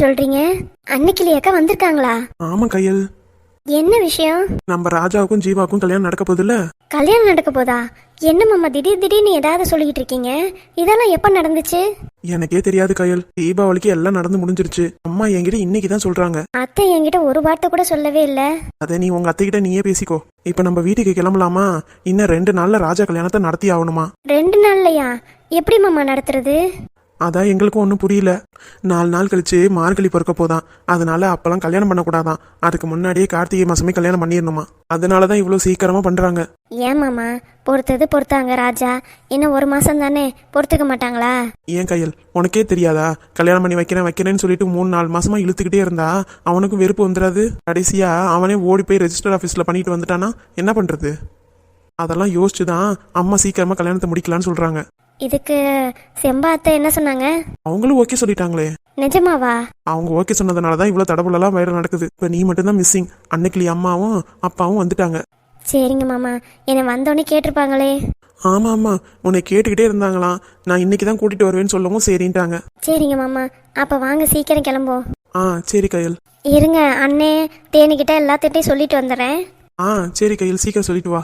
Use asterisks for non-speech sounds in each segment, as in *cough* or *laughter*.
சொல்றீங்க? அன்னைக்கிளி அக்கா வந்திருக்காங்களா? ஆமா கையல். என்ன விஷயம்? நம்ம ராஜாவுக்கும் ஜீவாவுக்கும் கல்யாணம் நடக்க போகுதுல்ல? கல்யாணம் நடக்க போதா? என்ன மாமா திடீர் திடீர்னு ஏதாவது சொல்லிக்கிட்டு இருக்கீங்க? இதெல்லாம் எப்ப நடந்துச்சு? எனக்கே தெரியாது கையல். தீபாவளிக்கு எல்லாம் நடந்து முடிஞ்சிருச்சு. அம்மா என்கிட்ட இன்னைக்கு தான் சொல்றாங்க. அத்தை என்கிட்ட ஒரு வார்த்தை கூட சொல்லவே இல்ல. அதை நீ உங்க அத்தைகிட்ட நீயே பேசிக்கோ. இப்ப நம்ம வீட்டுக்கு கிளம்பலாமா? இன்னும் ரெண்டு நாள்ல ராஜா கல்யாணத்தை நடத்தி ஆகணுமா? ரெண்டு நாள்லயா? எப்படி மாமா நடத்துறது? அதான் எங்களுக்கும் ஒன்றும் புரியல. நாலு நாள் கழிச்சு மார்கழி பிறக்க போதான். அதனால அப்பெல்லாம் கல்யாணம் பண்ணக்கூடாதான். அதுக்கு முன்னாடியே கார்த்திகை மாசமே கல்யாணம் பண்ணிடணுமா? அதனால தான் இவ்வளோ சீக்கிரமா பண்றாங்க. ஏன் மாமா? பொறுத்தது பொறுத்தாங்க ராஜா. இன்னும் ஒரு மாசம் தானே? பொறுத்துக்க மாட்டாங்களா? ஏன் கையல்? உனக்கே தெரியாதா? கல்யாணம் பண்ணி வைக்கிறேன் வைக்கிறேன்னு சொல்லிட்டு மூணு நாலு மாசமா இழுத்துக்கிட்டே இருந்தா அவனுக்கும் வெறுப்பு வந்துடாது? கடைசியா அவனே ஓடி போய் ரெஜிஸ்டர் ஆஃபீஸில் பண்ணிட்டு வந்துட்டானா? என்ன பண்றது? அதெல்லாம் யோசிச்சு தான் அம்மா சீக்கிரமா கல்யாணத்தை முடிக்கலான்னு சொல்றாங்க. இதுக்கு செம்பா அத்தை என்ன சொன்னாங்க? அவங்களும் ஓகே சொல்லிட்டாங்களே. நிஜமாவா? அவங்க ஓகே சொன்னதுனால தான் இவ்வளோ தடபுலலாம் வைரல் நடக்குது. இப்போ நீ மட்டும்தான் மிஸ்ஸிங் அன்னைக்கு அம்மாவும் அப்பாவும் வந்துட்டாங்க. சரிங்க மாமா. என்னை வந்தோடனே கேட்டிருப்பாங்களே. ஆமா ஆமா. உன்னை கேட்டுக்கிட்டே இருந்தாங்களாம். நான் இன்னைக்கு தான் கூட்டிட்டு வருவேன்னு சொல்லவும் சரின்ட்டாங்க. சரிங்க மாமா. அப்ப வாங்க சீக்கிரம் கிளம்புவோம். ஆ சரி கையல். இருங்க அண்ணே தேனிக்கிட்ட எல்லாத்திட்டையும் சொல்லிட்டு வந்துடுறேன். ஆ சரி கையல். சீக்கிரம் சொல்லிட்டு வா.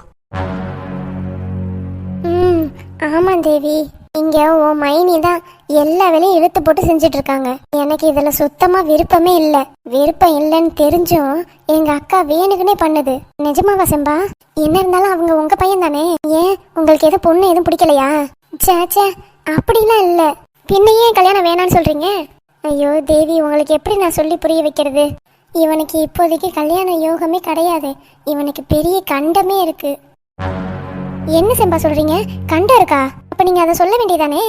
ஆமாம் தேவி. இங்க உன் மைனி தான் எல்லா வேலையும் இழுத்து போட்டு செஞ்சுட்டு இருக்காங்க எனக்கு இதுல சுத்தமா விருப்பமே இல்ல. விருப்பம் இல்லைன்னு தெரிஞ்சும் எங்க அக்கா வேணுக்குனே பண்ணுது. நிஜமாவா செம்பா? என்ன இருந்தாலும் அவங்க உங்க பையன் தானே? ஏன்? உங்களுக்கு எதுவும் பொண்ணு எதுவும் பிடிக்கலையா? ச்சே ச்சே அப்படிலாம் இல்ல. பின்ன ஏன் கல்யாணம் வேணாம்னு சொல்றீங்க? ஐயோ தேவி உங்களுக்கு எப்படி நான் சொல்லி புரிய வைக்கிறது? இவனுக்கு இப்போதைக்கு கல்யாண யோகமே கிடையாது. இவனுக்கு பெரிய கண்டமே இருக்கு. என்ன செம்பா சொல்றீங்க? கண்டா இருக்கா? அப்ப நீங்க அதை சொல்ல வேண்டியதானே?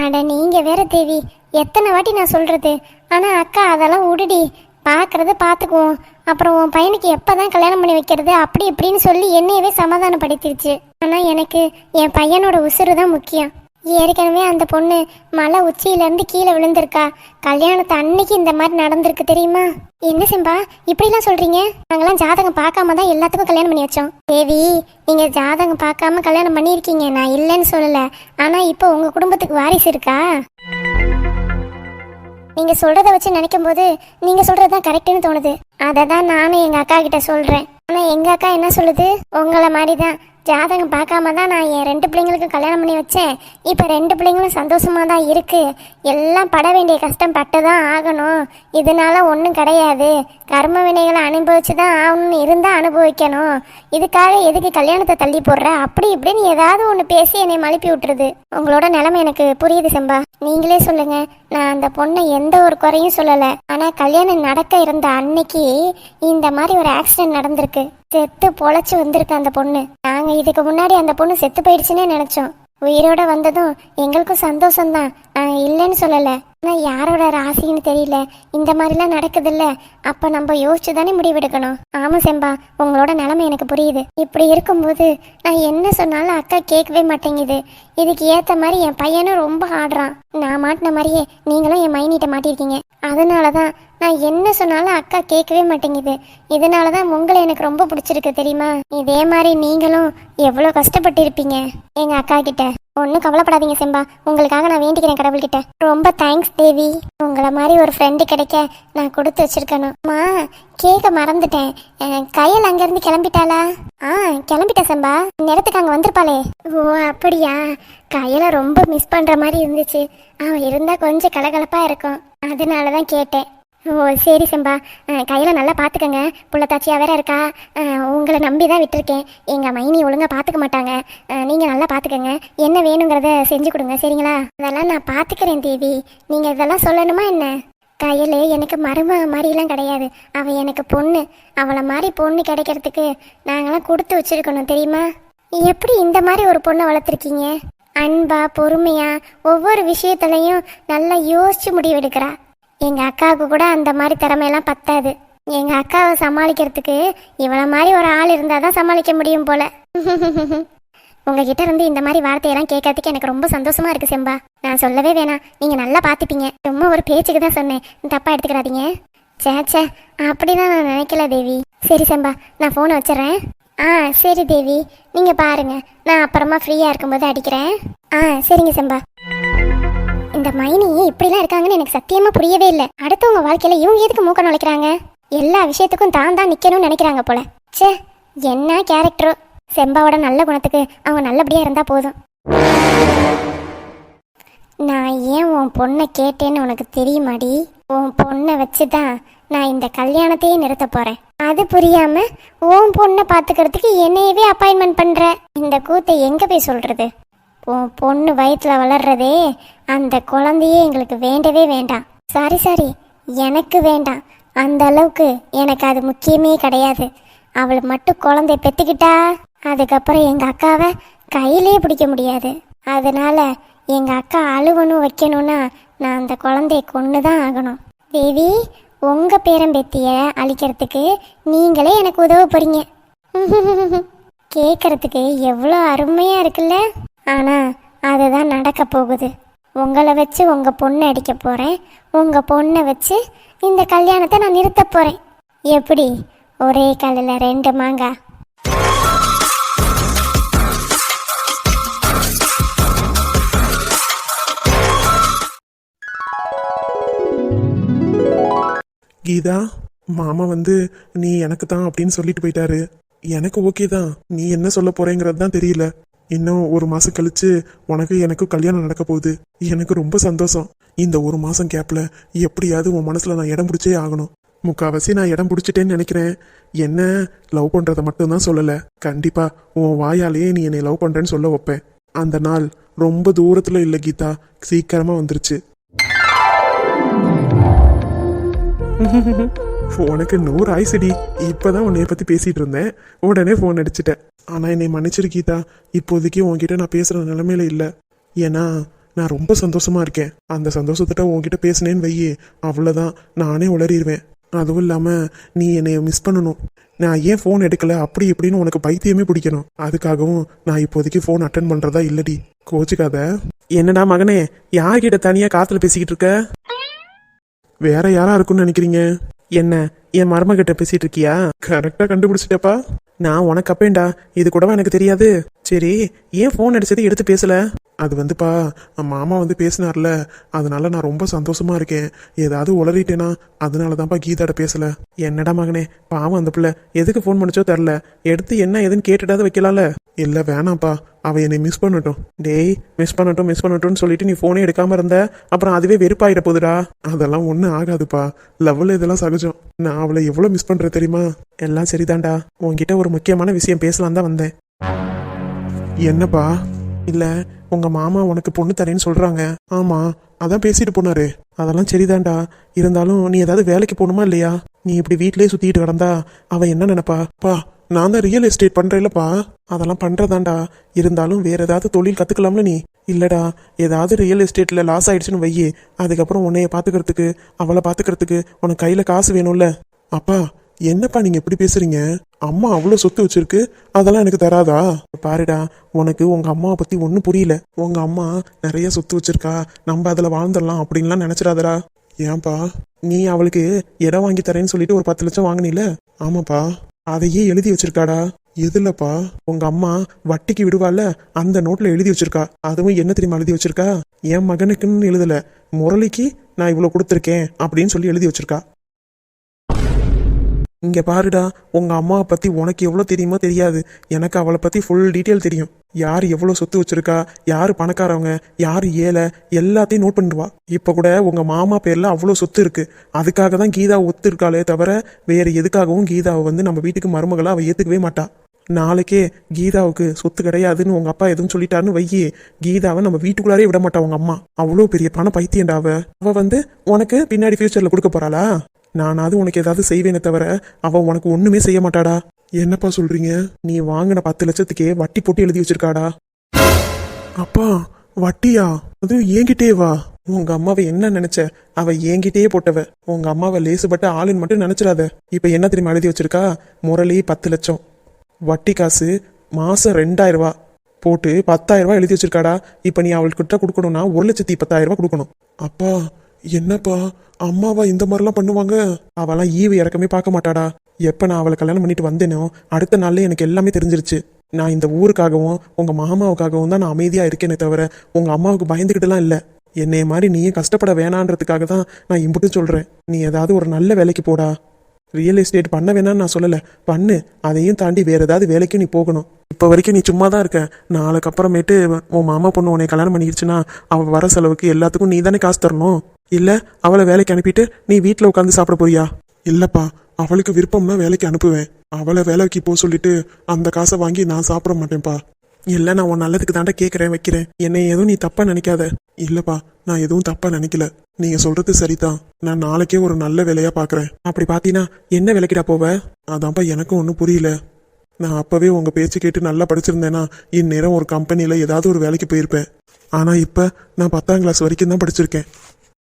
அட நீங்க வேற தேவி. எத்தனை வாட்டி நான் சொல்றது? ஆனா அக்கா அதெல்லாம் விடுடி பார்க்கறது பார்த்துக்குவோம் அப்புறம் உன் பையனுக்கு எப்பதான் கல்யாணம் பண்ணி வைக்கிறது? அப்படி இப்படின்னு சொல்லி என்னையவே சமாதானப்படுத்திடுச்சு. ஆனா எனக்கு என் பையனோட உசுறு தான் முக்கியம். ஏற்கனவே அந்த பொண்ணு மலை உச்சியிலேருந்து கீழே விழுந்திருக்கா. கல்யாணத்தை அன்னைக்கு இந்த மாதிரி நடந்திருக்கு தெரியுமா? என்ன செம்பா இப்படிலாம் சொல்றீங்க? நாங்கெல்லாம் ஜாதகம் பார்க்காம தான் எல்லாத்துக்கும் கல்யாணம் பண்ணி வச்சோம். தேவி நீங்க ஜாதகம் பார்க்காம கல்யாணம் பண்ணியிருக்கீங்க. நான் இல்லைன்னு சொல்லல. ஆனா இப்போ உங்க குடும்பத்துக்கு வாரிசு இருக்கா? நீங்க சொல்றத வச்சு நினைக்கும் போது நீங்க சொல்றதுதான் கரெக்ட்னு தோணுது. அதை தான் நானும் எங்க அக்கா கிட்ட சொல்றேன். ஆனா எங்க அக்கா என்ன சொல்லுது? உங்களை மாதிரி தான் ஜாதகம் பார்க்காம தான் நான் என் ரெண்டு பிள்ளைங்களுக்கும் கல்யாணம் பண்ணி வச்சேன். இப்போ ரெண்டு பிள்ளைங்களும் சந்தோஷமாக தான் இருக்குது எல்லாம் பட வேண்டிய கஷ்டம் பட்டு தான் ஆகணும். இதனால ஒன்றும் கிடையாது. கர்ம வினைகளை அனுபவிச்சு தான் ஆகணும்னு இருந்தால் அனுபவிக்கணும். இதுக்காக எதுக்கு கல்யாணத்தை தள்ளி போடுற? அப்படி இப்படின்னு ஏதாவது ஒன்று பேசி என்னை மழுப்பி விட்டுருது. உங்களோட நிலைமை எனக்கு புரியுது செம்பா. நீங்களே சொல்லுங்க. நான் அந்த பொண்ணை எந்த ஒரு குறையும் சொல்லலை. ஆனால் கல்யாணம் நடக்க இருந்த அன்னைக்கு இந்த மாதிரி ஒரு ஆக்சிடென்ட் நடந்திருக்கு. செத்து பொழைச்சு வந்திருக்கு அந்த பொண்ணு. நாங்க இதுக்கு முன்னாடி அந்த பொண்ணு செத்து போயிடுச்சுன்னே நினைச்சோம். உயிரோட வந்ததும் எங்களுக்கும் சந்தோஷம்தான். நாங்க இல்லைன்னு சொல்லல. ஆனா யாரோட ராசின்னு தெரியல. இந்த மாதிரிலாம் நடக்குதுல்ல. அப்ப நம்ம யோசிச்சு தானே முடிவெடுக்கணும். ஆமா செம்பா உங்களோட நிலைமை எனக்கு புரியுது. இப்படி இருக்கும்போது நான் என்ன சொன்னாலும் அக்கா கேட்கவே மாட்டேங்குது. இதுக்கு ஏத்த மாதிரி என் பையனும் ரொம்ப ஆடுறான் நான் மாட்டின மாதிரியே நீங்களும் என் மைனிட்ட மாட்டிருக்கீங்க. அதனாலதான் நான் என்ன சொன்னாலும் அக்கா கேட்கவே மாட்டேங்குது. இதனால தான் உங்களை எனக்கு ரொம்ப பிடிச்சிருக்கு தெரியுமா? இதே மாதிரி நீங்களும் எவ்வளோ கஷ்டப்பட்டு இருப்பீங்க எங்க அக்கா கிட்ட. ஒன்றும் கவலைப்படாதீங்க செம்பா. உங்களுக்காக நான் வேண்டிக்கிறேன் கடவுள்கிட்ட ரொம்ப தேங்க்ஸ் தேவி. உங்களை மாதிரி ஒரு ஃப்ரெண்டு கிடைக்க நான் கொடுத்து வச்சிருக்கணும். அம்மா கேட்க மறந்துட்டேன். கையில் அங்கேருந்து கிளம்பிட்டாளா? ஆ கிளம்பிட்டேன் செம்பா. நேரத்துக்கு அங்கே வந்திருப்பாளே. ஓ அப்படியா? கையில் ரொம்ப மிஸ் பண்ணுற மாதிரி இருந்துச்சு. அவன் இருந்தால் கொஞ்சம் கலகலப்பாக இருக்கும். அதனால தான் கேட்டேன். ஓ சரி செம்பா. கையில் நல்லா பார்த்துக்கங்க. புள்ளத்தாச்சியாக வேற இருக்கா? உங்களை நம்பி தான் விட்டுருக்கேன். எங்கள் மைனி ஒழுங்காக பார்த்துக்க மாட்டாங்க. நீங்கள் நல்லா பார்த்துக்கங்க. என்ன வேணுங்கிறத செஞ்சு கொடுங்க சரிங்களா? அதெல்லாம் நான் பார்த்துக்கிறேன் தேவி. நீங்கள் இதெல்லாம் சொல்லணுமா என்ன? கையில் எனக்கு மருமக மாதிரிலாம் கிடையாது. அவள் எனக்கு பொண்ணு. அவளை மாதிரி பொண்ணு கிடைக்கிறதுக்கு நாங்களாம் கொடுத்து வச்சிருக்கணும் தெரியுமா? எப்படி இந்த மாதிரி ஒரு பொண்ணை வளர்த்துருக்கீங்க? அன்பா பொறுமையா ஒவ்வொரு விஷயத்துலையும் நல்லா யோசிச்சு முடிவெடுக்கிறா. எங்கள் அக்காவுக்கு கூட அந்த மாதிரி திறமையெல்லாம் பத்தாது. எங்கள் அக்காவை சமாளிக்கிறதுக்கு இவ்வளோ மாதிரி ஒரு ஆள் இருந்தால் தான் சமாளிக்க முடியும் போல. *laughs* உங்ககிட்ட இருந்து இந்த மாதிரி வார்த்தையெல்லாம் கேட்கறதுக்கு எனக்கு ரொம்ப சந்தோஷமா இருக்கு செம்பா. நான் சொல்லவே வேணாம். நீங்கள் நல்லா பார்த்துப்பீங்க. சும்மா ஒரு பேச்சுக்கு தான் சொன்னேன். தப்பாக எடுத்துக்கிறாதீங்க. சே சே அப்படிதான் நான் நினைக்கல தேவி. சரி செம்பா. நான் ஃபோனை வச்சிடுறேன். ஆ சரி தேவி. நீங்கள் பாருங்கள் நான் அப்புறமா ஃப்ரீயாக இருக்கும்போது அடிக்கிறேன். ஆ சரிங்க செம்பா. இந்த மைனி இப்படிலாம் இருக்காங்கன்னு எனக்கு சத்தியமா புரியவே இல்லை. அடுத்தவங்க வாழ்க்கையில இவங்க எதுக்கு மூக்க நுழைக்கிறாங்க? எல்லா விஷயத்துக்கும் தான் தான் நிக்கணும்னு நினைக்கிறாங்க போல. ச்சே என்ன கேரக்டரோ செம்பாவோட நல்ல குணத்துக்கு அவங்க நல்லபடியா இருந்தா போதும். நான் ஏன் உன் பொண்ணை கேட்டேன்னு உனக்கு தெரியுமாடி? உன் பொண்ணை வச்சு தான் நான் இந்த கல்யாணத்தையே நிறுத்த போறேன். அது புரியாம உன் பொண்ணை பாத்துக்கிறதுக்கு என்னையவே அப்பாயின்மெண்ட் பண்ற? இந்த கூத்தை எங்க போய் சொல்றது? உன் பொண்ணு வயிற்றில் வளர்றதே அந்த குழந்தையே எங்களுக்கு வேண்டவே வேண்டாம். சாரி சாரி எனக்கு வேண்டாம். அந்த அளவுக்கு எனக்கு அது முக்கியமே கிடையாது. அவள் மட்டும் குழந்தை பெற்றுக்கிட்டா அதுக்கப்புறம் எங்கள் அக்காவை கையிலே பிடிக்க முடியாது. அதனால எங்கள் அக்கா அழுவணும் வைக்கணும்னா நான் அந்த குழந்தைய கொண்டு தான் ஆகணும். தேவி உங்கள் பேரம்பேத்திய அழிக்கிறதுக்கு நீங்களே எனக்கு உதவ போகிறீங்க *laughs* கேட்குறதுக்கு எவ்வளோ அருமையாக இருக்குல்ல? ஆனால் அதுதான் நடக்க போகுது. உங்களை வச்சு உங்கள் பொண்ணை அடிக்க போகிறேன் உங்கள் பொண்ணை வச்சு இந்த கல்யாணத்தை நான் நிறுத்த போகிறேன் எப்படி? ஒரே கல்லில் ரெண்டு மாங்காய் கீதா மாமா வந்து நீ எனக்கு தான் அப்படின்னு சொல்லிட்டு போயிட்டாரு. எனக்கு ஓகே தான். நீ என்ன சொல்ல போறேங்கிறது தான் தெரியல. இன்னும் ஒரு மாசம் கழிச்சு உனக்கு எனக்கு கல்யாணம் நடக்க போகுது. எனக்கு ரொம்ப சந்தோஷம். இந்த ஒரு மாசம் கேப்ல எப்படியாவது உன் மனசுல நான் இடம் பிடிச்சே ஆகணும். முக்காவாசி நான் இடம் பிடிச்சிட்டேன்னு நினைக்கிறேன். என்ன? லவ் பண்றதை மட்டும்தான் சொல்லல. கண்டிப்பா உன் வாயாலேயே நீ என்னை லவ் பண்றேன்னு சொல்ல வைப்பேன். அந்த நாள் ரொம்ப தூரத்துல இல்ல கீதா. சீக்கிரமா வந்துருச்சு. *laughs* உனக்கு நூறு ஆயிசடி இப்பதான் உன்னைய பத்தி பேசிட்டு இருந்தேன். உடனே ஃபோன் அடிச்சிட்டேன். ஆனால் என்னை மன்னிச்சிரு கீதா. இப்போதைக்கு உன்கிட்ட நான் பேசுகிற நிலைமையில இல்லை. ஏன்னா நான் ரொம்ப சந்தோஷமாக இருக்கேன். அந்த சந்தோஷத்திட்ட உன்கிட்ட பேசினேன்னு வையே அவ்வளோதான் நானே உளறிடுவேன் அதுவும் இல்லாமல் நீ என்னை மிஸ் பண்ணணும். நான் ஏன் ஃபோன் எடுக்கல? அப்படி இப்படின்னு உனக்கு பைத்தியமே பிடிக்கணும். அதுக்காகவும் நான் இப்போதைக்கு ஃபோன் அட்டன் பண்ணுறதா இல்லடி. கோச்சுக்காத. என்னடா மகனே யார்கிட்ட தனியாக காற்றுல பேசிக்கிட்டு இருக்க? வேற யாரா இருக்கும்னு நினைக்கிறீங்க? என்ன என் மருமகிட்ட பேசிட்டு இருக்கியா கரெக்டா கண்டுபிடிச்சிட்டப்பா. நான் உனக்கு அப்பேன்டா இது கூடவா எனக்கு தெரியாது. சரி ஏன் ஃபோன் அடிச்சது எடுத்து பேசல? அது வந்துப்பா மாமா வந்து பேசினார்ல அதனால நான் ரொம்ப சந்தோஷமா இருக்கேன். ஏதாவது உளறிட்டேனா அதனால தான்ப்பா கீதாட்ட பேசல. என்னடா மகனே பாவம் அந்த பிள்ளை. எதுக்கு ஃபோன் பண்ணிச்சோ தெரில எடுத்து என்ன ஏதுன்னு கேட்டுட்டாவது வைக்கலாம்ல. இல்லை வேணாம்ப்பா. அவ என்னை மிஸ் பண்ணட்டும். டேய் மிஸ் பண்ணட்டும் மிஸ் பண்ணட்டும்னு சொல்லிட்டு நீ ஃபோனே எடுக்காம இருந்த? அப்புறம் அதுவே வெறுப்பாயிட போகுதுடா. அதெல்லாம் ஒன்றும் ஆகாதுப்பா. லவ்ல இதெல்லாம் சகஜம். நான் அவளை எவ்வளோ மிஸ் பண்றேன் தெரியுமா? எல்லாம் சரிதான்டா. உன்கிட்ட ஒரு முக்கியமான விஷயம் பேசலாம் தான் வந்தேன். என்னப்பா? இல்ல உங்க மாமா உனக்கு பொண்ணு தரேன்னு சொல்றாங்க. ஆமா அதான் பேசிட்டு போனாரு. அதெல்லாம் சரிதான்டா. இருந்தாலும் நீ ஏதாவது வேலைக்கு போகணுமா இல்லையா? நீ இப்படி வீட்லயே சுத்திட்டு கிடந்தா அவன் என்ன நினைப்பா? பா நான் தான் ரியல் எஸ்டேட் பண்றேன்லப்பா அதெல்லாம் பண்றதாண்டா இருந்தாலும் வேற ஏதாவது தொழில் கத்துக்கலாம்ல நீ. இல்லடா ஏதாவது ரியல் எஸ்டேட்ல லாஸ் ஆயிடுச்சுன்னு வையே. அதுக்கப்புறம் உன்னைய பாத்துக்கிறதுக்கு அவளை பாத்துக்கிறதுக்கு உனக்கு கையில காசு வேணும்ல. அப்பா என்னப்பா நீங்க இப்படி பேசுறீங்க? அம்மா அவ்வளவு சொத்து வச்சிருக்கு அதெல்லாம் எனக்கு தராதா? பாருடா உனக்கு உங்க அம்மாவை பத்தி ஒன்றும் புரியல. உங்க அம்மா நிறைய சொத்து வச்சிருக்கா நம்ம அதுல வாழ்ந்துடலாம் அப்படின்லாம் நினைச்சிடாதடா. ஏன்பா நீ அவளுக்கு இடம் வாங்கி தரேன்னு சொல்லிட்டு ஒரு பத்து லட்சம் வாங்கினில? ஆமாப்பா அதையே எழுதி வச்சிருக்காடா. எதுலப்பா உங்க அம்மா வட்டிக்கு விடுவால அந்த நோட்ல எழுதி வச்சிருக்கா. அதுவும் என்ன தெரியுமா எழுதி வச்சிருக்கா? என் மகனுக்குன்னு எழுதல முரளிக்கு நான் இவ்வளவு கொடுத்துருக்கேன் அப்படின்னு சொல்லி எழுதி வச்சிருக்கா. இங்கே பாருடா உங்கள் அம்மாவை பற்றி உனக்கு எவ்வளோ தெரியுமோ தெரியாது. எனக்கு அவளை பற்றி ஃபுல் டீட்டெயில் தெரியும். யார் எவ்வளோ சொத்து வச்சிருக்கா யார் பணக்காரவங்க யார் ஏழை எல்லாத்தையும் நோட் பண்ணிடுவா. இப்போ கூட உங்கள் மாமா பேரில் அவ்வளோ சொத்து இருக்குது அதுக்காக தான் கீதா ஒத்து இருக்காளே தவிர வேறு எதுக்காகவும் கீதாவை வந்து நம்ம வீட்டுக்கு மருமகளாக அவள் ஏற்றுக்கவே மாட்டா. நாளைக்கே கீதாவுக்கு சொத்து கிடையாதுன்னு உங்கள் அப்பா எதுவும் சொல்லிட்டாருன்னு வையி கீதாவை நம்ம வீட்டுக்குள்ளாரே விட மாட்டா உங்கள் அம்மா. அவ்வளோ பெரிய பண பைத்தியண்டா அவள் வந்து உனக்கு பின்னாடி ஃபியூச்சரில் கொடுக்க போகிறாளா நானாவது உனக்கு ஏதாவது செய்வேனே தவிர அவள் உனக்கு ஒண்ணுமே செய்ய மாட்டாடா. என்னப்பா சொல்றீங்க? நீ வாங்கின பத்து லட்சத்துக்கே வட்டி போட்டு எழுதி வச்சிருக்காடா. அப்பா வட்டியா? அது என்கிட்டே வா. உங்க அம்மாவை என்ன நினைச்ச? அவ என்கிட்டயே போட்டவ. உங்க அம்மாவை லேசுபட்ட ஆளுன்னு மட்டும் நினைச்சிடாத. இப்ப என்ன தெரியுமா எழுதி வச்சிருக்கா? முரளி பத்து லட்சம். வட்டி காசு மாசம் ரெண்டாயிரம் ரூபா. போட்டு பத்தாயிரம் ரூபாய் எழுதி வச்சிருக்காடா. இப்ப நீ அவள்கிட்ட கொடுக்கணும்னா ஒரு லட்சத்தி பத்தாயிரம் ரூபாய் கொடுக்கணும். அப்பா என்னப்பா அம்மாவா இந்த மாதிரிலாம் பண்ணுவாங்க? அவெல்லாம் ஈவு இறக்கமே பார்க்க மாட்டாடா. எப்ப நான் அவளை கல்யாணம் பண்ணிட்டு வந்தேனோ அடுத்த நாள்ல எனக்கு எல்லாமே தெரிஞ்சிருச்சு. நான் இந்த ஊருக்காகவும் உங்க மாமாவுக்காகவும் தான் நான் அமைதியா இருக்கேனே தவிர உங்க அம்மாவுக்கு பயந்துக்கிட்டுலாம் இல்லை. என்னைய மாதிரி நீயும் கஷ்டப்பட வேணான்றதுக்காக தான் நான் இம்புட்டு சொல்கிறேன் நீ ஏதாவது ஒரு நல்ல வேலைக்கு போடா. ரியல் எஸ்டேட் பண்ண வேணாம்னு நான் சொல்லலை. பண்ணு. அதையும் தாண்டி வேறு ஏதாவது வேலைக்கும் நீ போகணும். இப்போ வரைக்கும் நீ சும்மா தான் இருக்க. நாளைக்கு அப்புறமேட்டு உன் மாமா பொண்ணு உன்னை கல்யாணம் பண்ணிடுச்சுன்னா அவள் வர செலவுக்கு எல்லாத்துக்கும் நீ தானே காசு தரணும்? இல்லை அவளை வேலைக்கு அனுப்பிட்டு நீ வீட்டில் உட்காந்து சாப்பிட போறியா? இல்லைப்பா அவளுக்கு விருப்பம்னா வேலைக்கு அனுப்புவேன். அவளை வேலைக்கு போக சொல்லிட்டு அந்த காசை வாங்கி நான் சாப்பிட மாட்டேன்ப்பா. இல்லை நான் உன் நல்லதுக்கு தாண்டா கேட்குறேன் வைக்கிறேன். என்னை எதுவும் நீ தப்பாக நினைக்காத. இல்லைப்பா நான் எதுவும் தப்பாக நினைக்கல. நீங்க சொல்றது சரிதான். நான் நாளைக்கே ஒரு நல்ல வேலையா பாக்குறேன். அப்படி பார்த்தீங்கன்னா என்ன விலைக்கிடா போவ? அதான்ப்பா எனக்கும் ஒன்றும் புரியல. நான் அப்பவே உங்க பேச்சு கேட்டு நல்லா படிச்சிருந்தேன்னா இந்நேரம் ஒரு கம்பெனியில் ஏதாவது ஒரு வேலைக்கு போயிருப்பேன். ஆனா இப்போ நான் பத்தாம் கிளாஸ் வரைக்கும் தான் படிச்சிருக்கேன்.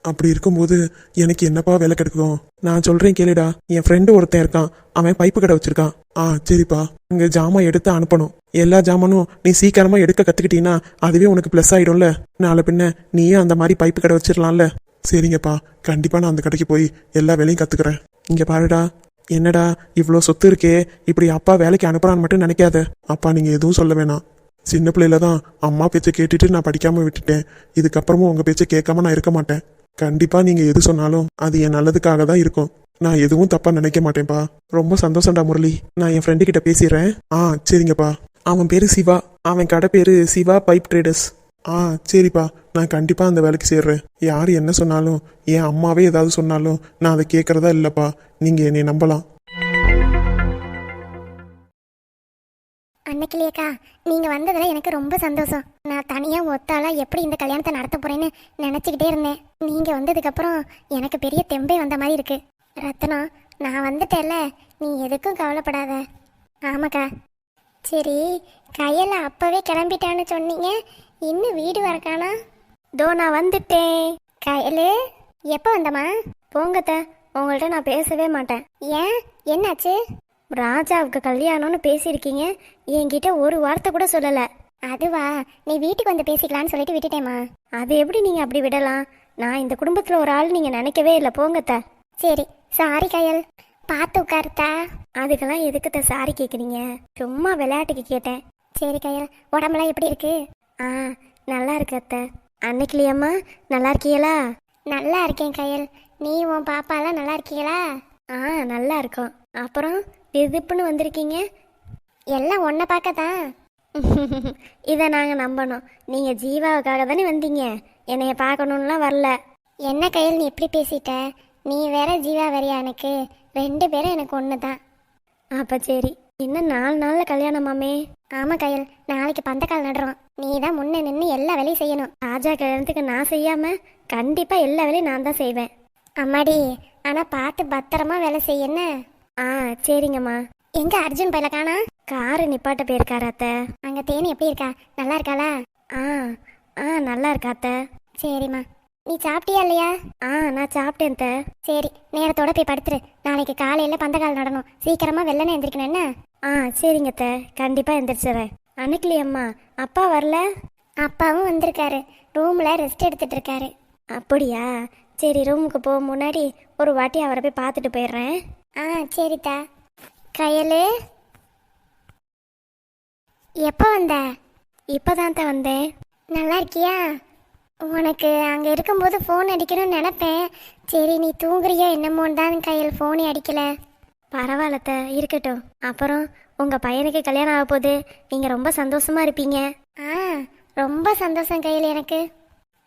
அப்படி இருக்கும்போது எனக்கு என்னப்பா வேலை கிடைக்கும்? நான் சொல்றேன் கேளுடா என் ஃப்ரெண்டு ஒருத்தன் இருக்கான். அவன் பைப்பு கடை வச்சிருக்கான். ஆ சரிப்பா. இங்க ஜாமான் எடுத்து அனுப்பணும். எல்லா ஜாமானும் நீ சீக்கிரமா எடுக்க கத்துக்கிட்டீங்கன்னா அதுவே உனக்கு ப்ளஸ் ஆயிடும்ல. நாளை பின்ன நீயே அந்த மாதிரி பைப்பு கடை வச்சிடலாம்ல சரிங்கப்பா. கண்டிப்பாக நான் அந்த கடைக்கு போய் எல்லா வேலையும் கற்றுக்குறேன் இங்கே பாருடா. என்னடா இவ்வளோ சொத்து இருக்கே. இப்படி அப்பா வேலைக்கு அனுப்புறான்னு மட்டும் நினைக்காத. அப்பா நீங்கள் எதுவும் சொல்ல வேணாம். சின்ன பிள்ளையில தான் அம்மா பேச்சை கேட்டுட்டு நான் படிக்காமல் விட்டுட்டேன். இதுக்கப்புறமும் உங்கள் பேச்சை கேட்காம நான் இருக்க மாட்டேன். கண்டிப்பாக நீங்கள் எது சொன்னாலும் அது என் நல்லதுக்காக தான் இருக்கும். நான் எதுவும் தப்பாக நினைக்க மாட்டேன்ப்பா. ரொம்ப சந்தோஷம்டா முரளி. நான் என் ஃப்ரெண்டு கிட்ட பேசிடுறேன் ஆ சரிங்கப்பா. அவன் பேர் சிவா. அவன் கடை பேர் சிவா பைப் ட்ரேடர்ஸ். ஆ சரிப்பா. நான் கண்டிப்பாக அந்த வேலைக்கு சேர்றேன். யார் என்ன சொன்னாலும் என் அம்மாவே ஏதாவது சொன்னாலும் நான் அதை கேட்குறதா இல்லைப்பா. நீங்கள் என்னை நம்பலாம். அன்னைக்கிலேக்கா நீங்கள் வந்ததில் எனக்கு ரொம்ப சந்தோஷம். நான் தனியாக ஒத்தாளாக எப்படி இந்த கல்யாணத்தை நடத்த போகிறேன்னு நினச்சிக்கிட்டே இருந்தேன். நீங்கள் வந்ததுக்கப்புறம் எனக்கு பெரிய தெம்பே வந்த மாதிரி இருக்கு. ரத்னா நான் வந்துட்டேல்ல நீ எதுக்கும் கவலைப்படாத. ஆமாக்கா. சரி கையில் அப்போவே கிளம்பிட்டான்னு சொன்னீங்க. இன்னும் வீடு வரக்கானா? தோ நான் வந்துட்டேன். கையலே எப்போ வந்தம்மா? போங்கத்த உங்கள்கிட்ட நான் பேசவே மாட்டேன். ஏன்? என்னாச்சு? ராஜாவுக்கு கல்யாணம்னு பேசியிருக்கீங்க. என்கிட்ட ஒரு வார்த்தை கூட சொல்லலை. அதுவா? நீ வீட்டுக்கு வந்து பேசிக்கலாம்னு சொல்லிட்டு விட்டுட்டேம்மா. அது எப்படி நீங்கள் அப்படி விடலாம்? நான் இந்த குடும்பத்தில் ஒரு ஆள் நீங்கள் நினைக்கவே இல்லை. போங்கத்த. சரி சாரி கயல். பார்த்து உட்காருத்தா. அதுக்கெல்லாம் எதுக்குத்த சாரி கேட்குறீங்க சும்மா விளையாட்டுக்கு கேட்டேன். சரி கயல் உடம்புலாம் எப்படி இருக்கு? ஆ நல்லா இருக்கு அத்தை. அன்னைக்கிலியம்மா நல்லா இருக்கீங்களா? நல்லா இருக்கேன் கயல். நீ உன் பாப்பாலாம் நல்லா இருக்கீங்களா? ஆ நல்லா இருக்கோம். அப்புறம் திடுப்புன்னு வந்திருக்கீங்க? எல்லாம் ஒன்றை பார்க்க தான் *laughs* இதை நாங்கள் நம்பணும். நீங்கள் ஜீவாவுக்காக தானே வந்தீங்க. என்னைய பார்க்கணுன்னுலாம் வரல. என்ன கையில் நீ எப்படி பேசிட்ட? நீ வேற ஜீவா வேறையா எனக்கு? ரெண்டு பேரும் எனக்கு ஒன்று தான் அப்போ சரி. இன்னும் நாலு நாளில் கல்யாணமாமே. ஆமாம் கையில் நாளைக்கு பந்தக்கால் நடுறோம். நீ தான் முன்னே நின்று எல்லா வேலையும் செய்யணும். ராஜா கல்யாணத்துக்கு நான் செய்யாம கண்டிப்பாக எல்லா வேலையும் நான் தான் செய்வேன். அம்மாடி ஆனால் பார்த்து பத்திரமா வேலை செய்யன்னு ஆ சரிங்கம்மா. எங்க அர்ஜுன் பையில காணா? காரு நிப்பாட்ட போயிருக்காரு அத்தை. அங்க தேனி எப்படி இருக்கா? நல்லா இருக்காளா? ஆ ஆ நல்லா இருக்கா அத்தை. சரிம்மா. நீ சாப்பிட்டியா இல்லையா? ஆ நான் சாப்பிட்டேன் அத்தை. சரி நேரத்தோட போய் படுத்துரு. நாளைக்கு காலையில பந்தக்கால் நடணும். சீக்கிரமா வெள்ளனே எந்திரிக்கணும் என்ன? ஆ சரிங்க அத்தை. கண்டிப்பா எந்திரிச்சிடுறேன். அனுக்கலி அம்மா அப்பா வரல? அப்பாவும் வந்திருக்காரு. ரூமில் ரெஸ்ட் எடுத்துகிட்டு இருக்காரு அப்படியா? சரி ரூமுக்கு போக முன்னாடி ஒரு வாட்டி அவரை போய் பார்த்துட்டு போயிடுறேன். ஆ சரித்தா கயலு? எப்போ வந்த? இப்போதான் தான் வந்தேன். நல்லா இருக்கியா? உனக்கு அங்கே இருக்கும்போது ஃபோன் அடிக்கணும்னு நினப்பேன். சரி நீ தூங்குறியோ என்னமோன்னு தான் கையில் ஃபோனே அடிக்கல. பரவாயில்லத்த இருக்கட்டும். அப்புறம் உங்கள் பையனுக்கு கல்யாணம் ஆக போகுது நீங்கள் ரொம்ப சந்தோஷமா இருப்பீங்க. ஆ ரொம்ப சந்தோஷம் கையில் எனக்கு.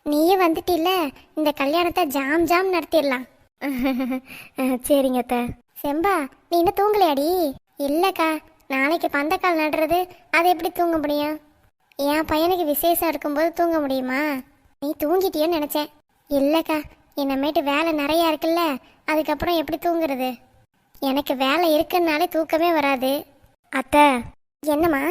நீயும் வந்துட்டில்ல? இந்த கல்யாணத்தை ஜாம் ஜாம் நடத்திடலாம். *laughs* சரிங்க அத்தை. செம்பா நீ இன்னும் தூங்கலையாடி? இல்லக்கா நாளைக்கு பந்தக்கால் நடுறது அது எப்படி தூங்க முடியும்? என் பையனுக்கு விசேஷம் இருக்கும்போது தூங்க முடியுமா? நீ தூங்கிட்டியோன்னு நினைச்சேன். இல்லக்கா என்னமேட்டு வேலை நிறையா இருக்குல்ல அதுக்கப்புறம் எப்படி தூங்குறது? எனக்கு வேலை இருக்குன்னாலே தூக்கமே வராது. அத்தை. என்னம்மா?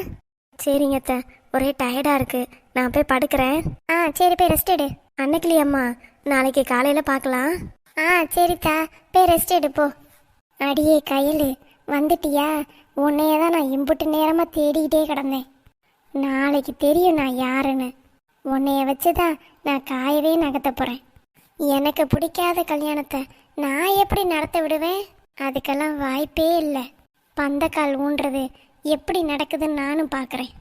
சரிங்க அத்தை. ஒரே டயர்டா இருக்கு. நான் போய் படுக்கிறேன். ஆ சரி போய் ரெஸ்ட் எடு. அன்னைக்கிளி அம்மா நாளைக்கு காலையில பார்க்கலாம். ஆ சரித்தா போய் ரெஸ்ட் எடு போ. அடியே கையில். வந்துட்டியா? உன்னைய தான் நான் இம்புட்டு நேரமாக தேடிக்கிட்டே கிடந்தேன். நாளைக்கு தெரியும் நான் யாருன்னு. உன்னைய வச்சு தான் நான் காயவே நகர்த்த போகிறேன் எனக்கு பிடிக்காத கல்யாணத்தை நான் எப்படி நடத்த விடுவேன்? அதுக்கெல்லாம் வாய்ப்பே இல்லை. பந்தக்கால் ஊன்றது எப்படி நடக்குதுன்னு நானும் பார்க்குறேன்